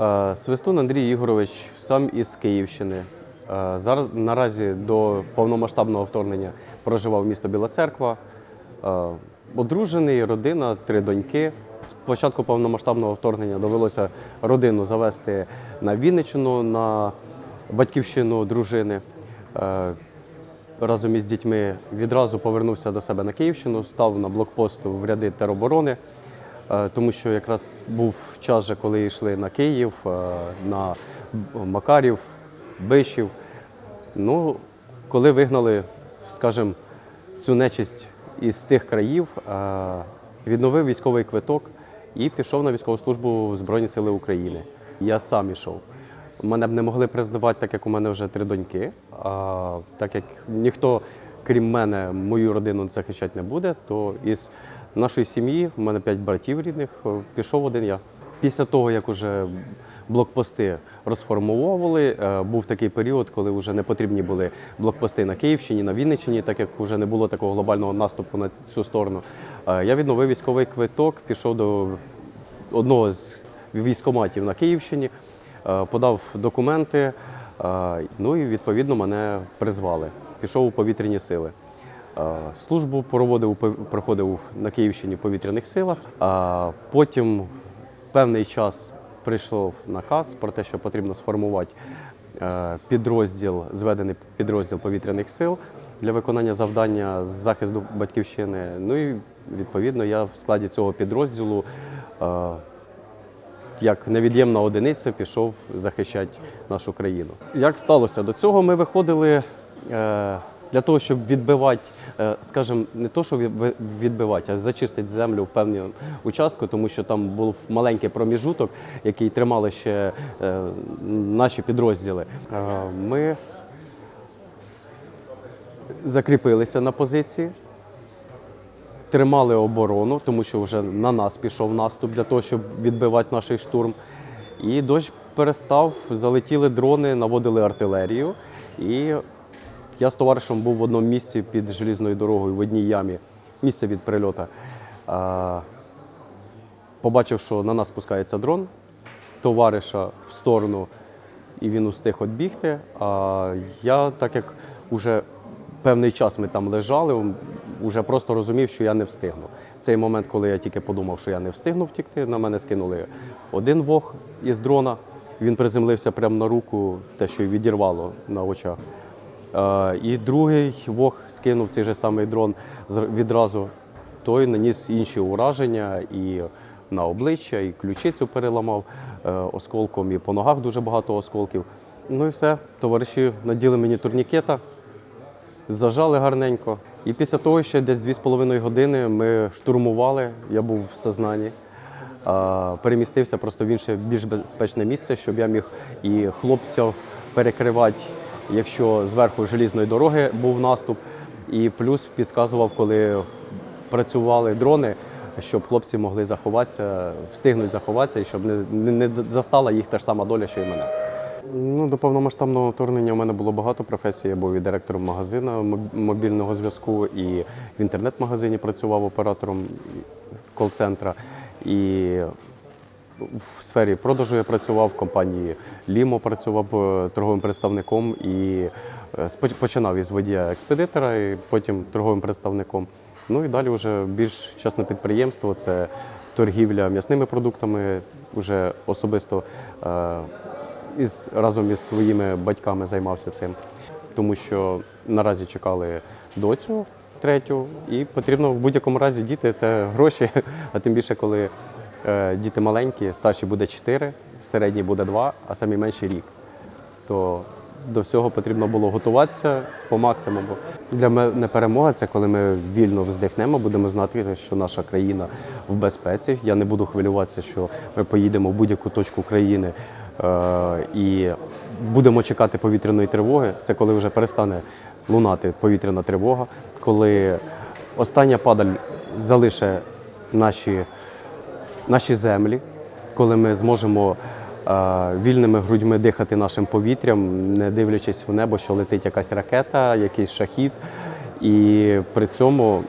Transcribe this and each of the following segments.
Е, Свистун Андрій Ігорович сам із Київщини. Е, Зараз наразі до повномасштабного вторгнення проживав місто Біла Церква. Е, Одружений, родина, три доньки. З початку повномасштабного вторгнення довелося родину завести на Вінниччину, на батьківщину дружини. Разом із дітьми відразу повернувся до себе на Київщину, став на блокпост в ряди тероборони. Е, тому що якраз був час, же, коли йшли на Київ, е, на Макарів, Бишів. Ну, коли вигнали, скажімо, цю нечисть із тих країв, е, відновив військовий квиток і пішов на військову службу в Збройні Сили України. Я сам ішов. Мене б не могли признавати, так як у мене вже три доньки. А так як ніхто, крім мене, мою родину захищати не буде, то із нашої сім'ї, в мене п'ять братів рідних, пішов один я. Після того, як уже блокпости розформовували, е, був такий період, коли вже не потрібні були блокпости на Київщині, на Вінниччині, так як вже не було такого глобального наступу на цю сторону. Е, Я відновив військовий квиток, пішов до одного з військоматів на Київщині, е, подав документи, е, ну і відповідно мене призвали. Пішов у повітряні сили. Службу проводив проходив на Київщині в повітряних силах. Потім певний час прийшов наказ про те, що потрібно сформувати е, підрозділ, зведений підрозділ повітряних сил для виконання завдання з захисту батьківщини. Ну і відповідно я в складі цього підрозділу. е, як невід'ємна одиниця пішов захищати нашу країну. Як сталося? До цього ми виходили е, для того, щоб відбивати, скажімо, не то, що відбивати, а зачистити землю в певні участку, тому що там був маленький проміжуток, який тримали ще е, наші підрозділи. Е, Ми закріпилися на позиції тримали оборону, тому що вже на нас пішов наступ для того, щоб відбивати наш штурм. І дощ перестав, залетіли дрони, наводили артилерію. І я з товаришем був в одному місці під желізною дорогою в одній ямі, місце від прильоту. Побачив, що на нас спускається дрон, товариша в сторону, і він устиг відбігти. А я, так як вже певний час ми там лежали, вже просто розумів, що я не встигну. Цей момент, коли я тільки подумав, що я не встигну втікти, на мене скинули один вог із дрона. Він приземлився прямо на руку, те, що відірвало на очах. Е, І другий вог скинув цей же самий дрон відразу. Той наніс інші ураження і на обличчя, і ключицю переламав е, осколком, і по ногах дуже багато осколків. Ну і все. Товариші наділи мені турнікета, зажали гарненько. І після того ще десь 2,5 години ми штурмували, я був в Сознанні. Перемістився просто в інше більш безпечне місце, щоб я міг і хлопців перекривати, якщо зверху желізної дороги був наступ, і плюс підказував, коли працювали дрони, щоб хлопці могли заховатися, встигнуть заховатися, і щоб не, не, застала їх та ж сама доля, що і мене. Ну, до повномасштабного вторгнення у мене було багато професій. Я був і директором магазину мобільного зв'язку, і в інтернет-магазині працював оператором кол-центра. І в сфері продажу я працював, в компанії Лімо працював е, торговим представником і е, починав із водія експедитора, і потім торговим представником. Ну і далі вже більш чесне підприємство це торгівля м'ясними продуктами, вже особисто е, із, разом із своїми батьками займався цим, тому що наразі чекали доцю третю, і потрібно в будь-якому разі діти це гроші, а тим більше, коли діти маленькі, старші буде 4, середній буде 2, а самі менші рік. То до всього потрібно було готуватися по максимуму. Для мене перемога це коли ми вільно вздихнемо, будемо знати, що наша країна в безпеці. Я не буду хвилюватися, що ми поїдемо в будь-яку точку країни е, і будемо чекати повітряної тривоги. Це коли вже перестане лунати повітряна тривога, коли остання падаль залише наші наші землі, коли ми зможемо е, вільними грудьми дихати нашим повітрям, не дивлячись в небо, що летить якась ракета, якийсь шахід. І при цьому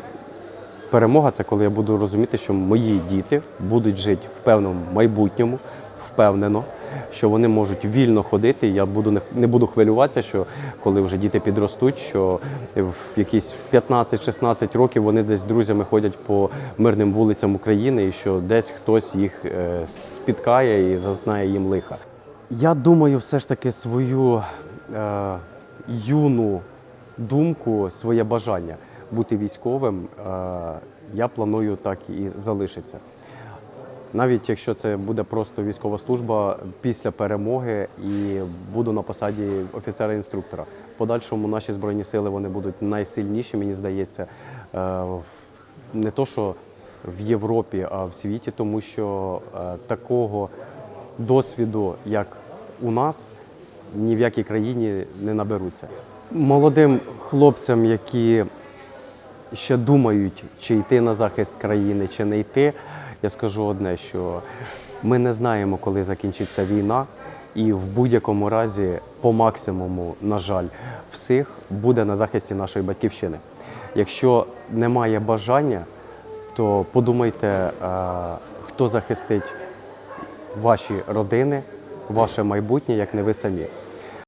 перемога це коли я буду розуміти, що мої діти будуть жити в певному майбутньому, впевнено. Що вони можуть вільно ходити. Я буду не, буду хвилюватися, що коли вже діти підростуть, що в якісь 15-16 років вони десь з друзями ходять по мирним вулицям України, і що десь хтось їх е, спіткає і зазнає їм лиха. Я думаю, все ж таки свою е, юну думку, своє бажання бути військовим, е, я планую так і залишитися. Навіть якщо це буде просто військова служба після перемоги і буду на посаді офіцера-інструктора. В подальшому наші збройні сили вони будуть найсильніші, мені здається, е, не то що в Європі, а в світі, тому що е, такого досвіду, як у нас, ні в якій країні не наберуться. Молодим хлопцям, які ще думають, чи йти на захист країни, чи не йти, я скажу одне, що ми не знаємо, коли закінчиться війна, і в будь-якому разі, по максимуму, на жаль, всіх буде на захисті нашої батьківщини. Якщо немає бажання, то подумайте, е, хто захистить ваші родини, ваше майбутнє, як не ви самі.